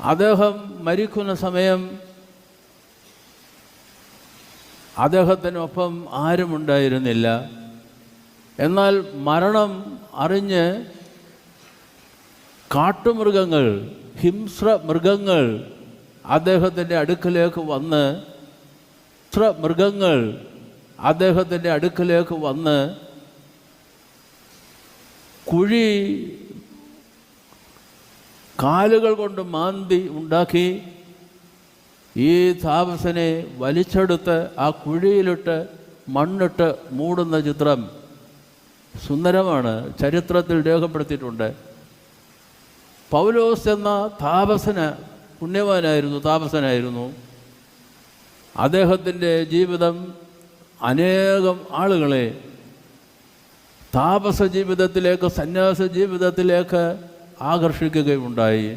അദ്ദേഹം മരിക്കുന്ന സമയം അദ്ദേഹത്തിനൊപ്പം ആരുമുണ്ടായിരുന്നില്ല. എന്നാൽ മരണം അറിഞ്ഞ് കാട്ടുമൃഗങ്ങൾ ഹിംസ്ര മൃഗങ്ങൾ അദ്ദേഹത്തിന്റെ അടുക്കലേക്ക് വന്ന് ഹിംസ്ര മൃഗങ്ങൾ അദ്ദേഹത്തിന്റെ അടുക്കലേക്ക് വന്ന് കുഴി കാലുകൾ കൊണ്ട് മാന്തി ഉണ്ടാക്കി ഈ താപസനെ വലിച്ചെടുത്ത് ആ കുഴിയിലിട്ട് മണ്ണിട്ട് മൂടുന്ന ചിത്രം സുന്ദരമാണ് ചരിത്രത്തിൽ രേഖപ്പെടുത്തിയിട്ടുണ്ട്. പൗലോസ് എന്ന താപസന് പുണ്യവാനായിരുന്നു താപസനായിരുന്നു അദ്ദേഹത്തിന്റെ ജീവിതം അനേകം ആളുകളെ താപസ ജീവിതത്തിലേക്ക് സന്യാസ ജീവിതത്തിലേക്ക് ആകർഷിക്കുകയുണ്ടായി